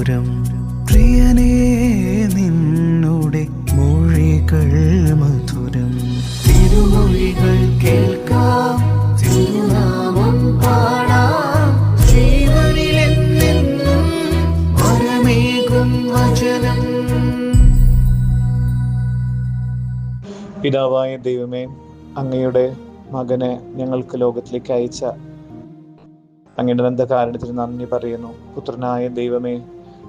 മധുരം പ്രിയനേ നിന്നുടെ മൊഴികൾ മധുരം. തിരുമൊഴികൾ കേൾക്കാം തിരുനാമം പാടാം. ജീവനിലെന്നെന്നും വരമേകും വചനം. പിതാവായ ദൈവമേ അങ്ങയുടെ മകനെ ഞങ്ങൾക്ക് ലോകത്തിലേക്ക് അയച്ച അങ്ങയുടെ നന്ദകാരണത്തിന് നന്ദി പറയുന്നു. പുത്രനായ ദൈവമേ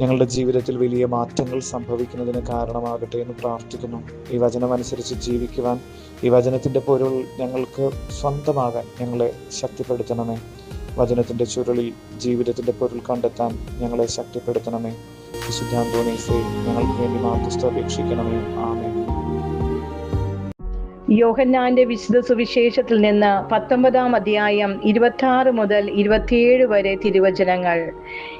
ഞങ്ങളുടെ ജീവിതത്തിൽ വലിയ മാറ്റങ്ങൾ സംഭവിക്കുന്നതിന് കാരണമാകട്ടെ എന്ന് പ്രാർത്ഥിക്കുന്നു. ഈ വചനമനുസരിച്ച് ജീവിക്കുവാൻ ഈ വചനത്തിന്റെ പൊരുൾ ഞങ്ങൾക്ക് സ്വന്തമാകാൻ ഞങ്ങളെ ശക്തിപ്പെടുത്തണമേ. വചനത്തിന്റെ ചുരുളിൽ ജീവിതത്തിന്റെ പൊരുൾ കണ്ടെത്താൻ ഞങ്ങളെ ശക്തിപ്പെടുത്തണമേ. വിശുദ്ധാന്തോണീസെ ഞങ്ങൾക്ക് വേണ്ടി മാധ്യസ്ഥ അപേക്ഷിക്കണമേ. ആമേ യോഹന്നാന്റെ വിശുദ്ധ സുവിശേഷത്തിൽ നിന്ന് പത്തൊമ്പതാം അധ്യായം ഇരുപത്തി ആറ് മുതൽ ഇരുപത്തിയേഴ് വരെ തിരുവചനങ്ങൾ.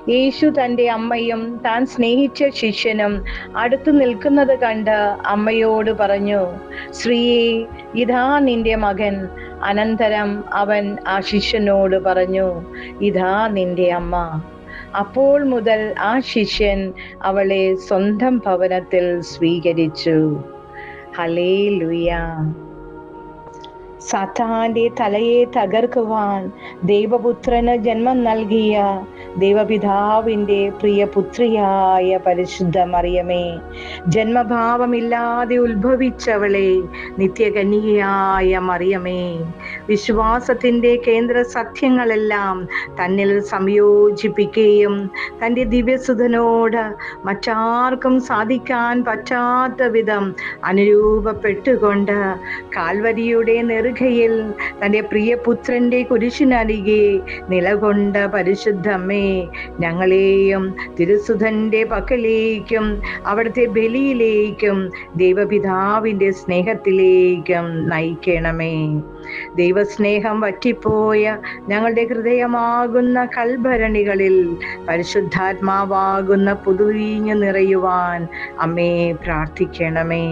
യേശു തന്റെ അമ്മയും താൻ സ്നേഹിച്ച ശിഷ്യനും അടുത്തു നിൽക്കുന്നത് കണ്ട് അമ്മയോട് പറഞ്ഞു ശ്രീയെ ഇതാ നിന്റെ മകൻ. അനന്തരം അവൻ ആ ശിഷ്യനോട് പറഞ്ഞു ഇതാ നിന്റെ അമ്മ. അപ്പോൾ മുതൽ ആ ശിഷ്യൻ അവളെ സ്വന്തം ഭവനത്തിൽ സ്വീകരിച്ചു. ഹലേ സാത്താന്റെ തലയെ തകർക്കുവാൻ ദൈവപുത്രന് ജന്മം നൽകിയ ദൈവപിതാവിന്റെ പ്രിയ പുത്രിയായ പരിശുദ്ധ മറിയമേ ജന്മഭാവമില്ലാതെ ഉത്ഭവിച്ചവളെ നിത്യകന്യകയായ മറിയമേ വിശ്വാസത്തിന്റെ കേന്ദ്ര സത്യങ്ങളെല്ലാം തന്നിൽ സംയോജിപ്പിക്കുകയും തന്റെ ദിവ്യസുധനോട് മറ്റാർക്കും സാധിക്കാൻ പറ്റാത്ത വിധം അനുരൂപപ്പെട്ടുകൊണ്ട് കാൽവരിയുടെ നെറുകയിൽ തന്റെ പ്രിയപുത്രന്റെ കുരിശിനരികെ നിലകൊണ്ട പരിശുദ്ധമ്മേ ഞങ്ങളെയും തിരുസുധന്റെ പക്കലേക്കും അവിടുത്തെ ബലിയിലേക്കും ദൈവപിതാവിന്റെ സ്നേഹത്തിലേക്കും നയിക്കണമേ. ദൈവസ്നേഹം വറ്റിപ്പോയ ഞങ്ങളുടെ ഹൃദയമാകുന്ന കൽഭരണികളിൽ പരിശുദ്ധാത്മാവാകുന്ന പുതുവീഞ്ഞ് നിറയുവാൻ അമ്മേ പ്രാർത്ഥിക്കണമേ.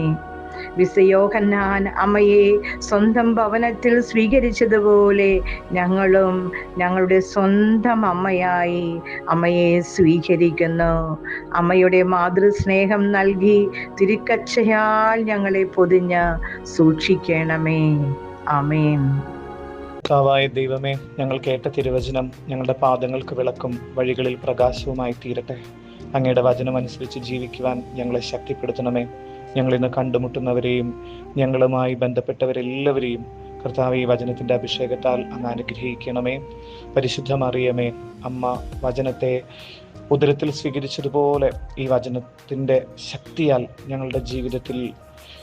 വിസയോഹന്നാൻ അമ്മയെ സ്വന്തം ഭവനത്തിൽ സ്വീകരിച്ചതുപോലെ ഞങ്ങളും ഞങ്ങളുടെ സ്വന്തം അമ്മയായി അമ്മയെ സ്വീകരിക്കുന്നു. അമ്മയുടെ മാതൃസ്നേഹം നൽകി തിരുക്കച്ചയാൽ ഞങ്ങളെ പൊതിഞ്ഞ് സൂക്ഷിക്കണമേ. ആമേൻ. കർത്താവായ ദൈവമേ ഞങ്ങൾ കേട്ട തിരുവചനം ഞങ്ങളുടെ പാദങ്ങൾക്ക് വിളക്കും വഴികളിൽ പ്രകാശവുമായി തീരട്ടെ. അങ്ങയുടെ വചനം അനുസരിച്ച് ജീവിക്കുവാൻ ഞങ്ങളെ ശക്തിപ്പെടുത്തണമേ. ഞങ്ങൾ ഇന്ന് കണ്ടുമുട്ടുന്നവരെയും ഞങ്ങളുമായി ബന്ധപ്പെട്ടവരെല്ലാവരെയും കർത്താവ് ഈ വചനത്തിന്റെ അഭിഷേകത്താൽ അങ്ങ് അനുഗ്രഹിക്കണമേ. പരിശുദ്ധമറിയമേ അമ്മ വചനത്തെ ഉദരത്തിൽ സ്വീകരിച്ചതുപോലെ ഈ വചനത്തിന്റെ ശക്തിയാൽ ഞങ്ങളുടെ ജീവിതത്തിൽ